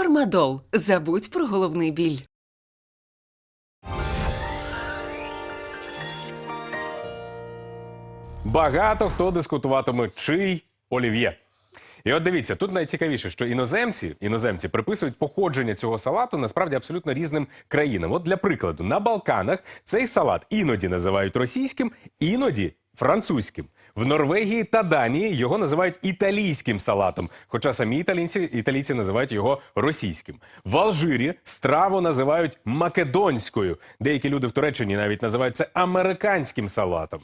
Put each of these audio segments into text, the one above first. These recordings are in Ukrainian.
Фармадол. Забудь про головний біль. Багато хто дискутуватиме, чий олів'є. І от дивіться, тут найцікавіше, що іноземці, іноземці приписують походження цього салату насправді абсолютно різним країнам. От для прикладу, на Балканах цей салат іноді називають російським, іноді французьким. В Норвегії та Данії його називають італійським салатом, хоча самі італійці, італійці називають його російським. В Алжирі страву називають македонською. Деякі люди в Туреччині навіть називають це американським салатом.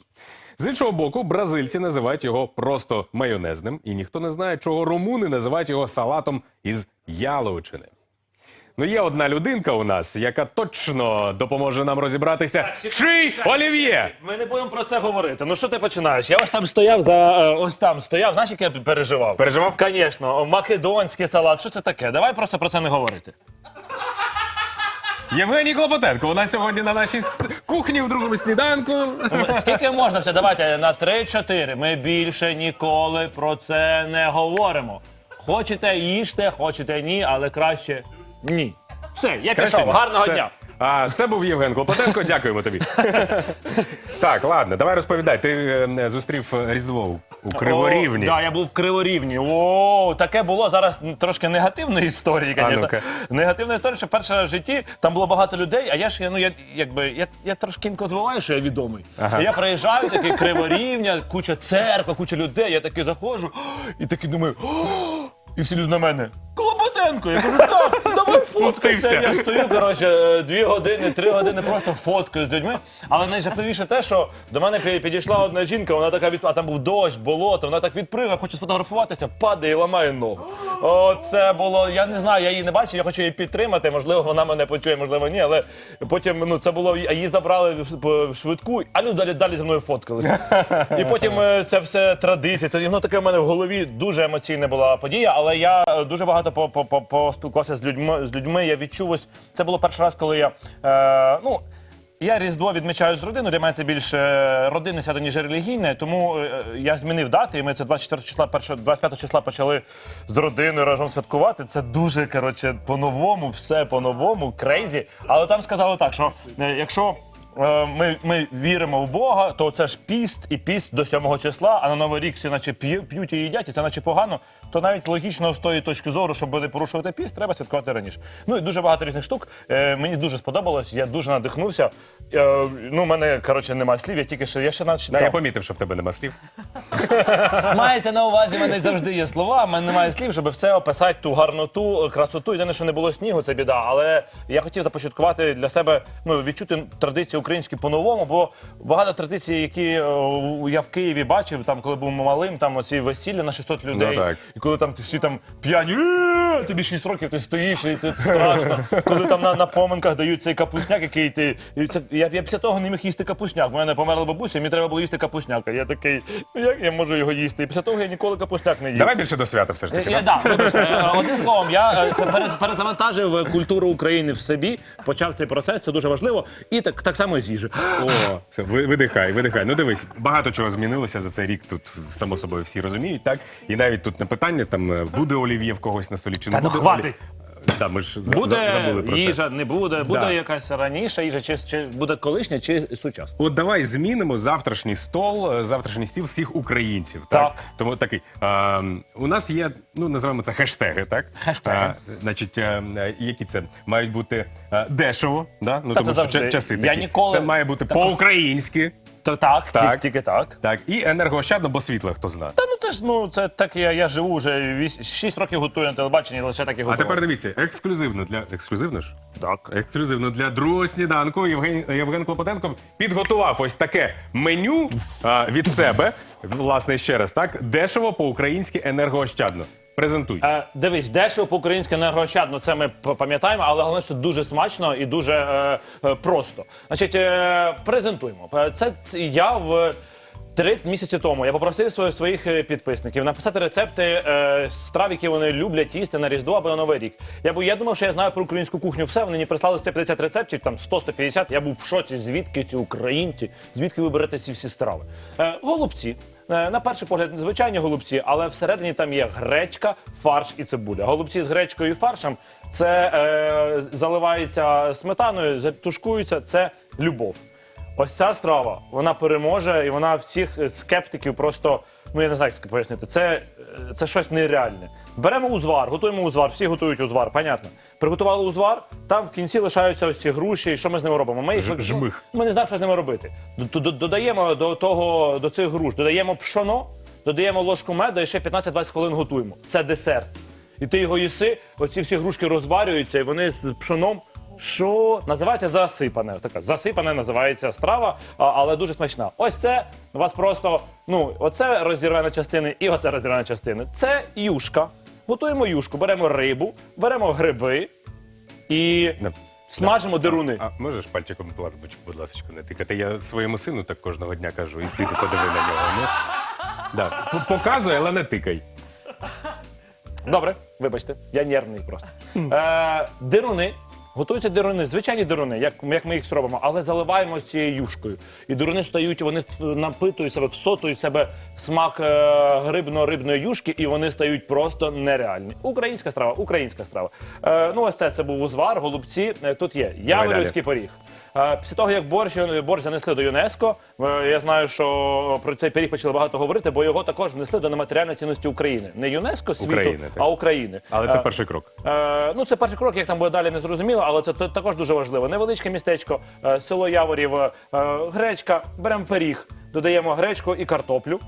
З іншого боку, бразильці називають його просто майонезним, і ніхто не знає, чого румуни називають його салатом із яловичини. Ну, є одна людинка у нас, яка точно допоможе нам розібратися, чий олів'є. Ми не будемо про це говорити. Ну що ти починаєш? Я ось там стояв за е, ось там стояв. Знаєш, як я переживав? Переживав? Звісно, македонський салат. Що це таке? Давай просто про це не говорити. Євгеній Клопотенко. Нас сьогодні на нашій с- кухні у другому сніданку. Скільки можна все? Давайте на 3-4. Ми більше ніколи про це не говоримо. Хочете, їжте, хочете ні, але краще ні. Все, я пішов. Красиво. Гарного Це- дня. А це був Євген Клопотенко. Дякуємо тобі. так, ладно, давай розповідай. Ти е, зустрів Різдво у- у Криворівні. Так, да, я був в Криворівні. О, таке було зараз м, трошки негативної історії, А звісно. ну-ка. Негативна історія, що перше в житті там було багато людей, а я ж я, ну я якби я, я трошки інколи забуваю, що я відомий. І я приїжджаю, такий Криворівня, куча церква, куча людей. Я такий заходжу і такий думаю. «О!» І всі люди на мене. Клопотенко! Я кажу, так, давай Спустився. Я стою, коротше, е, дві години, три години просто фоткаю з людьми. Але найжахливіше те, що до мене пі- підійшла одна жінка, вона така від... а там був дощ, болото, вона так відпригла, хоче сфотографуватися, падає і ламає ногу. О, це було. Я не знаю, я її не бачив, я хочу її підтримати. Можливо, вона мене почує, можливо, ні. Але потім ну це було. А її забрали в в швидку, а люди далі далі зі мною фоткалися. І потім е, це все традиція. Це воно таке в мене в голові дуже емоційна була подія, але я е, дуже багато по- по- по- поспілкувався з людьми. З людьми. Я відчув ось це було перший раз, коли я е, ну. Я Різдво відмічаю з родиною, для мене це більше родинне свято, ніж релігійне, тому е, я змінив дати, і ми це 24 числа, 1, 25 числа почали з родиною разом святкувати. Це дуже, коротше, по-новому, все по-новому, крейзі. Але там сказали так, що е, якщо е, ми, ми віримо в Бога, то це ж піст і піст до 7 числа, а на Новий рік всі наче п'ю- п'ють і їдять, і це наче погано. То навіть логічно з тої точки зору, щоб не порушувати піст, треба святкувати раніше. Ну і дуже багато різних штук. Е, мені дуже сподобалось, я дуже надихнувся. Е, ну, у мене коротше немає слів, я тільки що я ще наче. Да, я помітив, що в тебе нема слів. Мається на увазі, в мене завжди є слова, в мене немає слів, щоб все описати ту гарноту, красоту. Єдине, що не було снігу, це біда. Але я хотів започаткувати для себе, ну відчути традиції українські по-новому, бо багато традицій, які е, я в Києві бачив, там коли був малим, там оці весілля на 600 людей. Ну, так. І коли там ти всі там п'яні, «Е, тобі 6 років, ти стоїш, і це страшно. Коли там на, на поминках дають цей капусняк, який ти. І це, я, я після того не міг їсти капусняк. У мене померла бабуся, і мені треба було їсти капусняк. Я такий, «Ну, як я можу його їсти? І після того я ніколи капусняк не їв. Давай більше до свята все ж таки. Я, так? да, вибачте, е, одним словом, я е, перез- перезавантажив е, культуру України в собі, почав цей процес, це дуже важливо. І так, так само і з їжі. О, все, ви- видихай, видихай. Ну дивись, багато чого змінилося за цей рік. Тут само собою всі розуміють, так? І навіть тут не питання, там е, буде олів'є в когось на столі чи не Та ну буде. хватить. олів- Да, ми ж за- Буде за- забули про це. їжа, не буде, буде Да. якась раніша їжа, чи, чи буде колишня, чи сучасна. От давай змінимо завтрашній стол, е, завтрашній стіл всіх українців. Так, Так. тому такий е, у нас є, ну називаємо це хештеги, так Хештеги. Е, значить, е, е, які це мають бути е, дешево, да? ну Та тому це що завжди. ча- часи Я такі. ніколи- Це має бути по-українськи. Та так, Так. Тільки, тільки так. Так, і енергоощадно, бо світла хто знає. Та ну це ж ну це так я, я живу вже 6 років готую на телебаченні, лише так і А тепер дивіться, ексклюзивно для ексклюзивно ж? так. Ексклюзивно для другого сніданку Євген, Євген Клопотенко підготував ось таке меню а, від себе. Власне, ще раз, так? Дешево по-українськи енергоощадно. Презентуй. Е, дивись, дешево по-українськи енергоощадно, це ми п- пам'ятаємо, але головне, що дуже смачно і дуже е, е, просто. Значить, е, презентуємо. Е, Це, ц- я в. Три місяці тому я попросив своїх, е, підписників написати рецепти е, страв, які вони люблять їсти на Різдво або на Новий рік. Я, бу- я думав, що я знаю про українську кухню все. Вони мені прислали 150 рецептів, там 100-150. Я був в шоці, звідки ці українці, звідки ви берете ці всі страви. Е, голубці, е, на перший погляд звичайні голубці, але всередині там є гречка, фарш і цибуля. Голубці з гречкою і фаршем це е, заливається сметаною, затушкуються. Це любов. Ось ця страва вона переможе, і вона всіх е, скептиків просто. Ну я не знаю, як пояснити. Це, е, це щось нереальне. Беремо узвар, готуємо узвар, всі готують узвар, понятно. Приготували узвар, там в кінці лишаються ось ці груші. І що ми з ними робимо? Ми їх жмих. ми не знаємо, що з ними робити. Додаємо до того до цих груш, додаємо пшоно, додаємо ложку меду і ще 15-20 хвилин готуємо. Це десерт. І ти його їси, оці всі грушки розварюються, і вони з пшоном. Що називається засипане. Така засипане називається страва, а- але дуже смачна. Ось це у вас просто ну оце розірве на частини, і оце розірве на частини. Це юшка. Готуємо юшку, беремо рибу, беремо гриби і смажимо дируни. А можеш пальчиком плазбочку, будь ласка, не тикати? Я своєму сину так кожного дня кажу, і ти подиви на нього. Ну, да. Показуй, але не тикай. Добре, вибачте, я нервний просто. Е, дируни. Готуються дируни, звичайні дируни, як, як ми їх робимо, але заливаємо з цією юшкою. І дируни стають, вони напитують себе, всотують себе смак е, грибно-рибної юшки, і вони стають просто нереальні. Українська страва, українська страва. Е, ну, ось це, це був узвар, голубці. Е, тут є яворівський поріг. Після того, як борщ, борщ занесли до ЮНЕСКО, е, я знаю, що про цей пиріг почали багато говорити, бо його також внесли до нематеріальної цінності України. Не ЮНЕСКо світу, України, а України. Але це Е, перший крок. Е, ну, це перший крок, як там буде далі, не зрозуміло, але це також дуже важливо. Невеличке містечко, село Яворів, гречка, беремо пиріг, додаємо гречку і картоплю,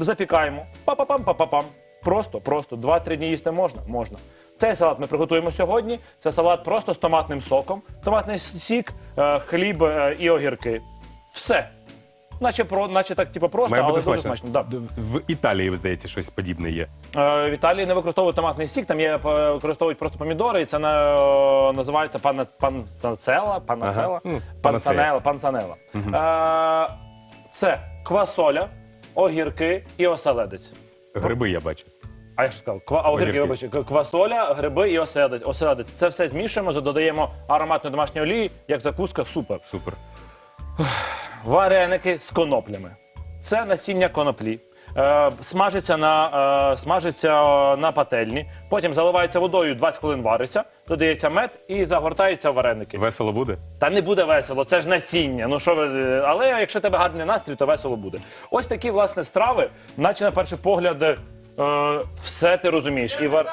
запікаємо. Па-па-пам, па-па-пам. Просто, просто. Два-три дні їсти можна? Можна. Цей салат ми приготуємо сьогодні. Це салат просто з томатним соком, томатний сік, е, хліб е, і огірки. Все. Наче, про, наче так, типу, просто, Має але бути дуже смачно. смачно. Да. В Італії, здається, щось подібне є. Е, В Італії не використовують томатний сік, там є е, використовують просто помідори, і це на, е, називається пана, панцела, панацела, Ага. Ну, панцанела, панцанела. Е, це квасоля, огірки і оселедець. Гриби я бачу. А я ж сказав, ква, а огірки, Огірки. вибачте, к- квасоля, гриби і оселедець. оселедець. Це все змішуємо, додаємо ароматної домашньої олії, як закуска, супер. Супер. Вареники з коноплями. Це насіння коноплі. Е, смажиться на, е, смажиться на пательні, потім заливається водою, 20 хвилин вариться, додається мед і загортаються в вареники. Весело буде? Та не буде весело, це ж насіння. Ну що ви, е, але якщо тебе гарний настрій, то весело буде. Ось такі власне страви, наче на перший погляд, е, все ти розумієш. І вар...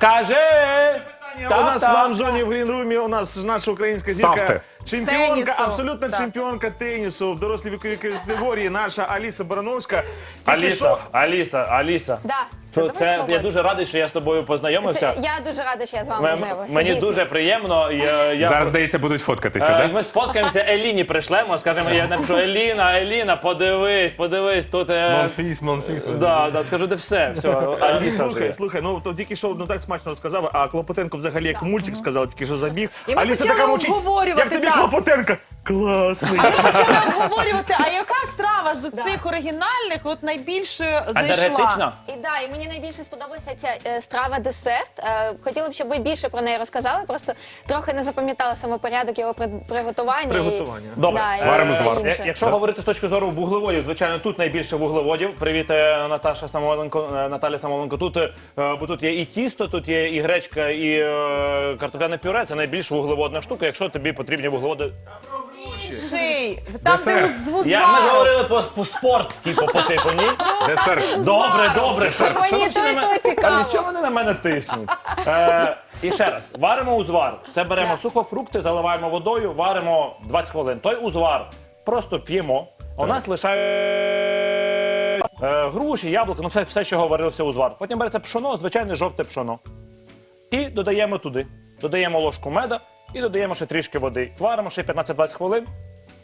Каже! У нас Та-та. в лаунж-зоні в грінрумі у нас наша українська зірка. Чемпіонка, Тенісу. абсолютна Так. чемпіонка тенісу в дорослій віковій категорії, наша Аліса Барановська. Тільки Аліса, що Аліса, Аліса. Да. Давай це, слово. я дуже радий, що я з тобою познайомився. Це, я дуже рада, що я з вами М- познайомилася. Мені дійсно. дуже приємно. Я, я... Зараз, здається, будуть фоткатися, Е, так? Ми сфоткаємося, Еліні пришлемо, скажемо, я напишу Еліна, Еліна, подивись, подивись, тут. е, Монфіс, монфіс. Да, да, скажу, де все. все. Аліса Слухай, живе. слухай, ну то тільки що ну так смачно розказав, а Клопотенко взагалі як мультик сказав, тільки що забіг. І ми Аліса почали така обговорювати, Як тобі. Клопотенко? Класний. Почали обговорювати, а яка страва з цих оригінальних от найбільше зайшла? І да, і мені найбільше сподобалася ця е, страва десерт. Е, хотіла б, щоб ви більше про неї розказали. Просто трохи не запам'ятала саме порядок його при- приготування. Приготування. Добре. Да, і Варимо все звар. інше. Я- Якщо говорити з точки зору вуглеводів, звичайно, тут найбільше вуглеводів. Привіт, е, Наташа Самойленко, е, Наталя Самойленко. Тут, е, бо тут є і тісто, тут є і гречка, і е, картопляне пюре. Це найбільш вуглеводна штука, якщо тобі потрібні вуглеводи. Ший, там, де Десерт. з узвару. Я, ми ж говорили по, по спорт, типу, по типу, ні? Десерт. Добре, добре. Що, Мені що ви всі то на і мене- то цікаво. А що вони на мене тиснуть? Е, і ще раз, варимо узвар. Це беремо сухофрукти, заливаємо водою, варимо 20 хвилин. Той узвар просто п'ємо. А У нас лишає е, груші, яблука, ну все, все, що говорився узвар. Потім береться пшоно, звичайне жовте пшоно. І додаємо туди. Додаємо ложку меда і додаємо ще трішки води. Варимо ще 15-20 хвилин.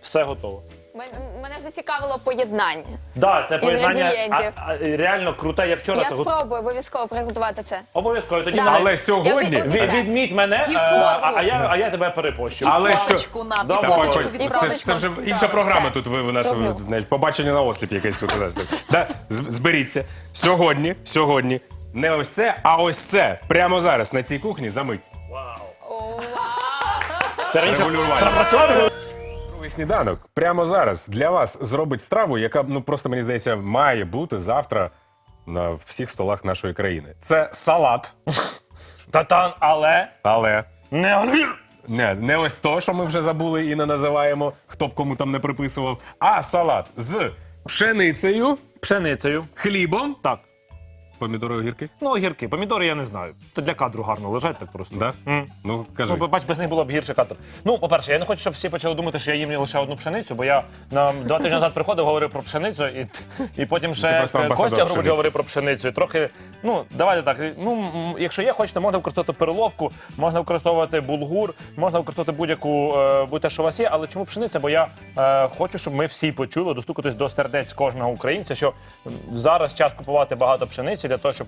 Все готово. Мен- Мене зацікавило поєднання. Да, це поєднання Інгредієнтів. а, а, реально круте. Я вчора Я це го- спробую обов'язково приготувати це. обов'язково тоді Да. Але сьогодні. Я Від, відміть мене, І е, а, а, я, а я тебе перепощу. Але Фоточку нам, і Давай, фоточку давай. Це, відправиш це вже нам. інша програма Все. тут ви у нас Зроблю. знаєш, побачення на осліп якесь тут у нас. Да? з- Зберіться. Сьогодні, сьогодні. Не ось це, а ось це. Прямо зараз на цій кухні за мить. Та раніше Регулювання. пропрацьовувати сніданок прямо зараз для вас зробить страву, яка ну просто мені здається має бути завтра на всіх столах нашої країни. Це салат, Татан, але але не огір. не, не ось то, що ми вже забули і не називаємо, хто б кому там не приписував, а салат з пшеницею, Пшеницею. хлібом, Так. Помідори огірки. Ну, огірки, помідори я не знаю. Це для кадру гарно лежать так просто. Да? М. Ну кажи. Ну, бач, без них було б гірше кадр. Ну, по-перше, я не хочу, щоб всі почали думати, що я їм лише одну пшеницю, бо я на два тижні назад приходив, говорив про пшеницю, і, і потім ще просто амбасадор Костя Грубич пшениці. говорив про пшеницю. І трохи, ну, давайте так. Ну, м, якщо є, хочете, можна використовувати переловку, можна використовувати булгур, можна використовувати будь-яку е, будь-те, що у вас є. Але чому пшениця? Бо я е, хочу, щоб ми всі почули, достукатись до сердець кожного українця, що м, зараз час купувати багато пшениці для того, щоб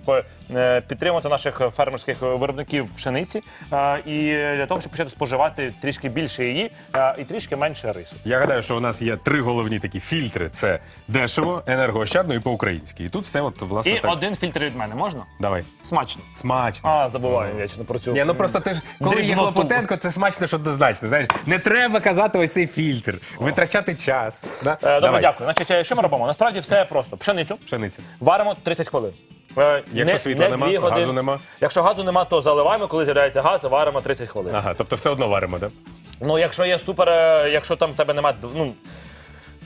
е, підтримати наших фермерських виробників пшениці е, і для того, щоб почати споживати трішки більше її е, і трішки менше рису. Я гадаю, що у нас є три головні такі фільтри: це дешево, енергоощадно і по-українськи. І тут все, от власне І так. один фільтр від мене можна? Давай. Смачно. Смачно. А, забуваю вічно про цю. Ні, ну просто ти ж коли є. Клопотенко, це смачно, що однозначно. Знаєш, не треба казати ось цей фільтр, витрачати час. Да? Добре, Давай. дякую. Значить, що ми робимо? Насправді все просто. Пшеницю Пшениця. варимо 30 хвилин. Е, Якщо світла не нема, дві години. газу нема? Якщо газу нема, то заливаємо, коли з'являється газ, варимо 30 хвилин. Ага, тобто все одно варимо, так? Ну, якщо є супер, е, якщо там в тебе немає, ну.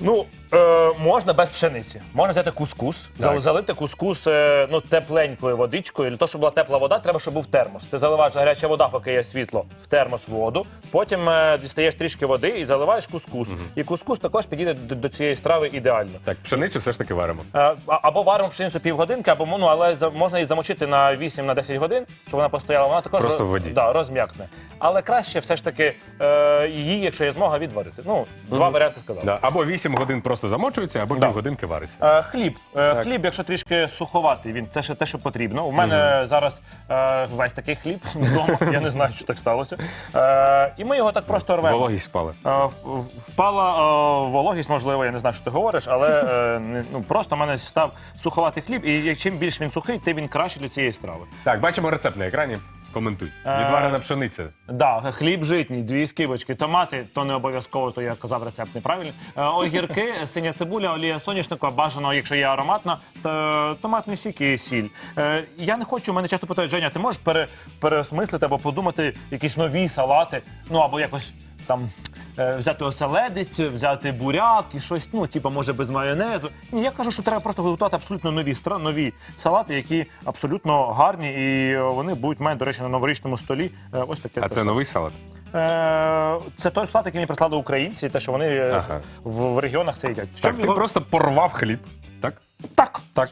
Ну, е, можна без пшениці. Можна взяти кускус, Так. залити кускус е, ну, тепленькою водичкою. Для того, щоб була тепла вода, треба, щоб був термос. Ти заливаєш гаряча вода, поки є світло, в термос воду. Потім е, дістаєш трішки води і заливаєш кускус. І кускус також підійде до, до цієї страви ідеально. Так, пшеницю все ж таки варимо. Е, а- або варимо пшеницю півгодинки, або ну, але за- можна її замочити на 8 на 10 годин, щоб вона постояла. Вона також Просто роз- в воді. Да, розм'якне. Але краще все ж таки е, її, якщо є змога, відварити. Ну, два варіанти сказав. Да. Або 8 годин просто замочується, або Да. півгодинки вариться. Е, хліб. Е, хліб, якщо трішки суховатий, він це ще те, що потрібно. У мене зараз е, весь такий хліб вдома. Я не знаю, що так сталося. Е, і ми його так просто рвемо. Вологість впала. Е, в- Впала е, вологість, можливо, я не знаю, що ти говориш, але е, не- ну, просто в мене став суховатий хліб, і чим більш він сухий, тим він краще для цієї страви. Так, бачимо рецепт на екрані. Коментуй. Е, Відварена пшениця. Да, хліб житній, дві скибочки, томати, то не обов'язково, то я казав рецепт неправильний. Е, огірки, синя цибуля, олія соняшника, бажано, якщо є ароматна, то томатний сік і сіль. Е, я не хочу, мене часто питають, Женя, ти можеш пере, переосмислити або подумати якісь нові салати, ну або якось там. Е, Взяти оселедець, взяти буряк і щось, ну, типу, може, без майонезу. Ні, я кажу, що треба просто готувати абсолютно нові стра- нові салати, які абсолютно гарні, і е, вони будуть мати, до речі, на новорічному столі. е, Ось таке. А це новий салат. Е, Це той салат, який мені прислали українці, те, що вони е, Ага. в, в регіонах це їдять. Так, Щоб ти його- просто порвав хліб. Так? так. Так.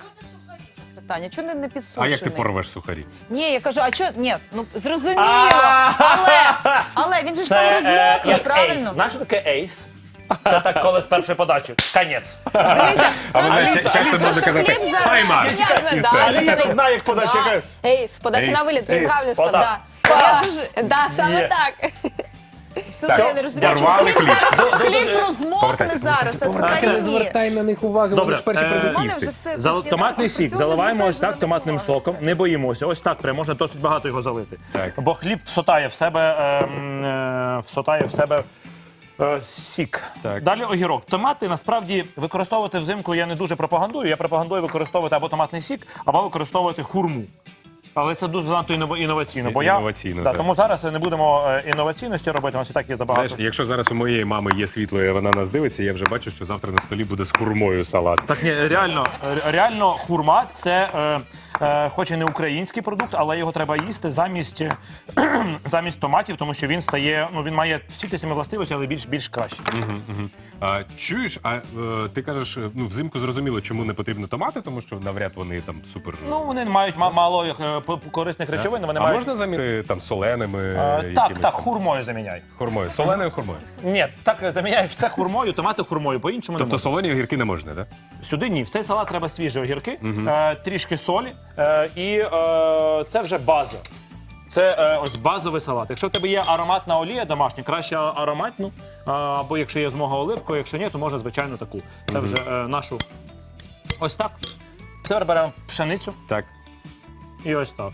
Питання, чого не, не А підсушений? як ти порвеш сухарі? Ні, я кажу, а що, ні, ну зрозуміло, але, але він же ж там е, розмокне, як правильно? Знаєш, що таке ейс? Це так, коли з першої подачі. Конець. Дивіться, А ви знаєте, Аліса, зараз це Аліса, казати. Хаймар. І все. Аліса знає, як подача. яка- Ей, з подачі Ейс. на виліт, він Ейс. правильно сказав. Отак. Да. Я дуже- Да, саме Є. так. Все я не розумію, порвали чому хліб. хліб розмокне Повертайся, зараз, це взагалі. на них увагу, Добре, перші е, прийдуть їсти. вже все Зал... після Томатний того, сік заливаємо ось так томатним соком. Не боїмося. Ось так прям можна досить багато його залити. Так. Бо хліб всотає в себе, ем, е, всотає в себе. е, Сік. Так. Далі огірок. Томати насправді використовувати взимку я не дуже пропагандую. Я пропагандую використовувати або томатний сік, або використовувати хурму. Але це дуже занадто інова- інноваційно. Бо я, Інноваційно, да, тому зараз не будемо е, інноваційності робити, у нас і так є забагато. Знаєш, якщо зараз у моєї мами є світло, і вона нас дивиться, я вже бачу, що завтра на столі буде з хурмою салат. Так ні, реально, ре- реально хурма це е, хоч і не український продукт, але його треба їсти замість, е, замість томатів, тому що він стає, ну він має всі ті самі властивості, але більш більш краще. А, чуєш, а е, ти кажеш, е, ну взимку зрозуміло, чому не потрібно томати, тому що навряд вони там супер. Ну вони мають ма- мало е, по- корисних речовин. Вони а мають можна замінити там соленими Е, якимись так, так, там хурмою заміняй. хурмою? Соленою хурмою. Ні, так е, заміняєш все хурмою, томати хурмою, по-іншому не Тобто можна. солені огірки не можна, так? Сюди ні, в цей салат треба свіжі огірки, е, трішки солі, е, і е, це вже база. Це е, ось базовий салат. Якщо в тебе є ароматна олія домашня, краще ароматну, е, або якщо є змога оливкою, якщо ні, то можна звичайно таку. Це вже е, нашу. Ось так. Тепер беремо пшеницю Так. і ось так.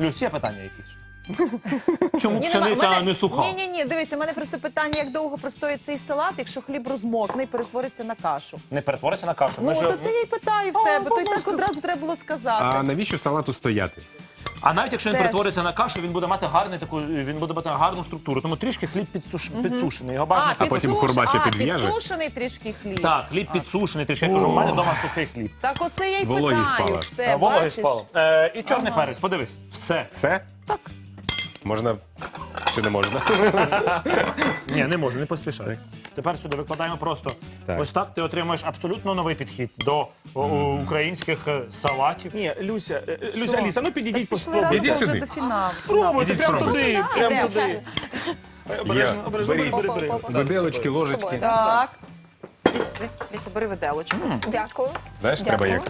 Люсь, є питання якісь? Чому Ні, пшениця не суха? Ні, ні, ні. Дивися, у мене просто питання, як довго простоїть цей салат, якщо хліб розмокне і перетвориться на кашу. Не перетвориться на кашу. Ну, ж- то це я й питаю в тебе, то й так одразу треба було сказати. А навіщо салату стояти? А навіть якщо він Теж. перетвориться на кашу, він буде мати гарний таку, він буде мати гарну структуру. Тому трішки хліб підсуш... підсушений. Його бажано. А потім ще а, підв'яже? підсушений трішки хліб. Так, хліб підсушений, трішки. Я кажу, в мене вдома сухий хліб. Так оце я й питаю. спала. Все, Е, Вологи бачиш? спало. Е, і чорний перець, подивись. Все. Все? Так. Можна чи не можна? Ні, не можу, не поспішай. Тепер сюди викладаємо просто. Так. Ось так ти отримаєш абсолютно новий підхід до о, о, українських е, салатів. Ні, Люся, е, е, Люся, Що? Аліса, ну підійдіть, Пішли разом поспробуйте. Вже сюди. до фіналу. Спробуйте, спробуйте. туди, прямо так, туди. Е, Обережно, Я- обережно, беріть. бери, бери, бери. Опа, опа. Виделочки, ложечки. Так. Ліс, Ліса, бери виделочку. Дякую. Знаєш, Дякую. треба як.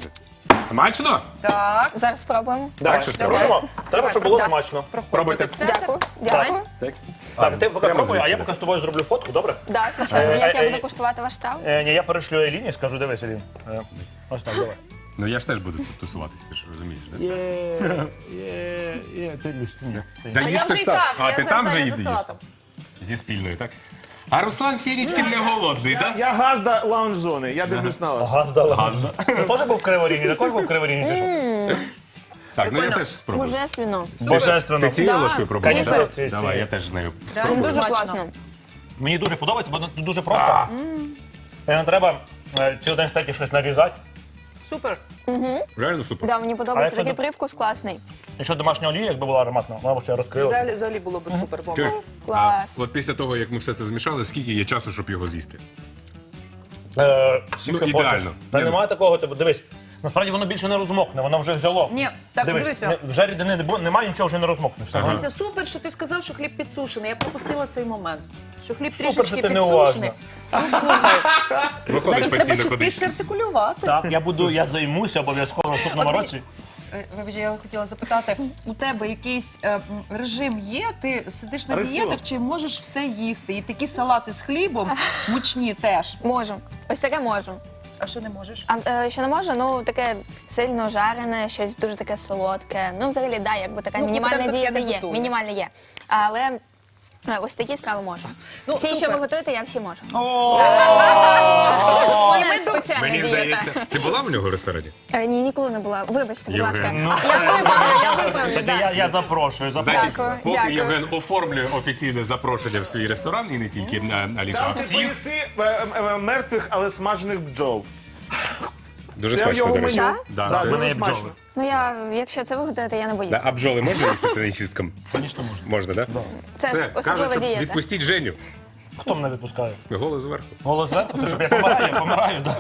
Смачно? Так. Зараз спробуємо. Давай, що спробуємо. Треба, щоб було смачно. Пробуйте. Дякую. Дякую. Так. Так, ти поки пробуй, а звідси. я поки з тобою зроблю фотку, добре? Да, звичайно. Е, Як я е, буду е, куштувати ваш страв? Е, ні, я перешлю Еліні, скажу, дивись, Елін. Е, ось так, давай. Ну я ж теж буду тут тусуватися, ти ж розумієш, да? Є, є, є, ти Люсь, ні. Та А їж я ти вже ж і сам. так, А я ти зараз там же зайнята їдеш? салатом. Зі спільною, так? А Руслан Сірічки не голодний, так? Я газда лаунж зони, я дивлюсь на вас. Газда дала. Газ. Ти теж був в Криворіні? Також був в Криворіні? пішов? Так, ну я Прикольно. теж спробую. Божественно. Божественно. Ти цією Да. ложкою пробуєш? Звісно. так? Давай, я теж з нею. спробую. Дуже смачно. класно. Мені дуже подобається, бо тут дуже просто. І Не треба е, цілий день статі щось нарізати. Супер. Реально супер. Да, мені подобається такий якщо привкус класний. Якщо домашня олія, якби була ароматна, вона б ще розкрила. Взагалі, взагалі було б супер. бомба. Чуєш? Клас. А, От після того, як ми все це змішали, скільки є часу, щоб його з'їсти? Е, скільки Ну, хочеш. ідеально. Та Ні, немає такого, тобі. дивись. Насправді воно більше не розмокне, воно вже взяло. Ні, так, Дивись, дивися. не- вже рідини не бу- немає, нічого вже не розмокне. Все. Дивися, супер, що ти сказав, що хліб підсушений. Я пропустила цей момент. Що хліб Супер, трішечки що ти підсушений. Ну, слухай, Виходиш треба постійно чіткіше артикулювати. Так, я буду, я займуся обов'язково в наступному От мені- році. Е, Вибач, я хотіла запитати, у тебе якийсь е, м, режим є? Ти сидиш на Раціон. дієтах чи можеш все їсти? І такі салати з хлібом мучні теж. Можу. Ось таке можу. А що не можеш? А е, що не можу? Ну таке сильно жарене, щось дуже таке солодке. Ну, взагалі, да, якби така Ну, мінімальна діяти таке дієта не є. готую. Мінімальна є. Але ось такі страви можу. Ну, всі, що ви готуєте, я всі можу. Мене спеціальна Мені дієта. здається. Ти була в нього в ресторані? Е, Ні, ніколи не була. Вибачте, будь ласка. Я виправлю, я виправлю. Тоді да. я, запрошую, запрошую. Значить, Дякую, поки дякую. Євген оформлює офіційне запрошення в свій ресторан, і не тільки на Алісу, а Там ти всіх. поїси е, е, е, мертвих, але смажених бджол. Дуже Це в смачно, його до речі. меню. Да, Так, це- мене дуже є смачно. бджоли. Ну я, якщо це виготовити, я не Да, боюся. а бджоли можна їсти тенісісткам? Звісно, можна. Можна, так? Це Все, особлива кажуть, дієта. відпустіть Женю. Хто мене відпускає? Голос зверху. Голос зверху, то щоб я помираю, я помираю. Да.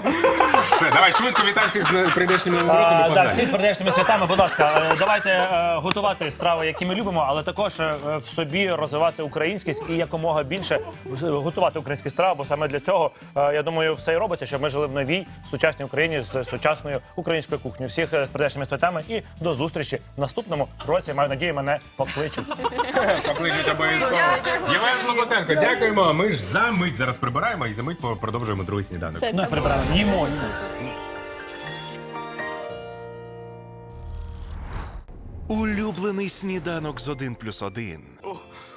Все, давай швидко вітай всіх з прийдешнім новим роком і А, да, погнали. всі з прийдешніми святами, будь ласка, е, давайте е, готувати страви, які ми любимо, але також е, в собі розвивати українськість і якомога більше е, готувати українські страви, бо саме для цього, е, я думаю, все і робиться, щоб ми жили в новій сучасній Україні з сучасною українською кухнею. Всіх е, з прийдешніми святами і до зустрічі в наступному році. Маю надію, мене покличуть. Покличуть обов'язково. Євген Лопотенко, дякуємо. Ми ж за мить зараз прибираємо і за мить продовжуємо другий сніданок. Все, Не це прибираємо. Їмо. їмо. Улюблений сніданок з 1 плюс 1.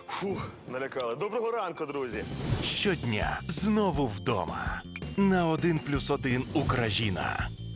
Фух, налякали. Доброго ранку, друзі. Щодня знову вдома. На 1 плюс 1 Україна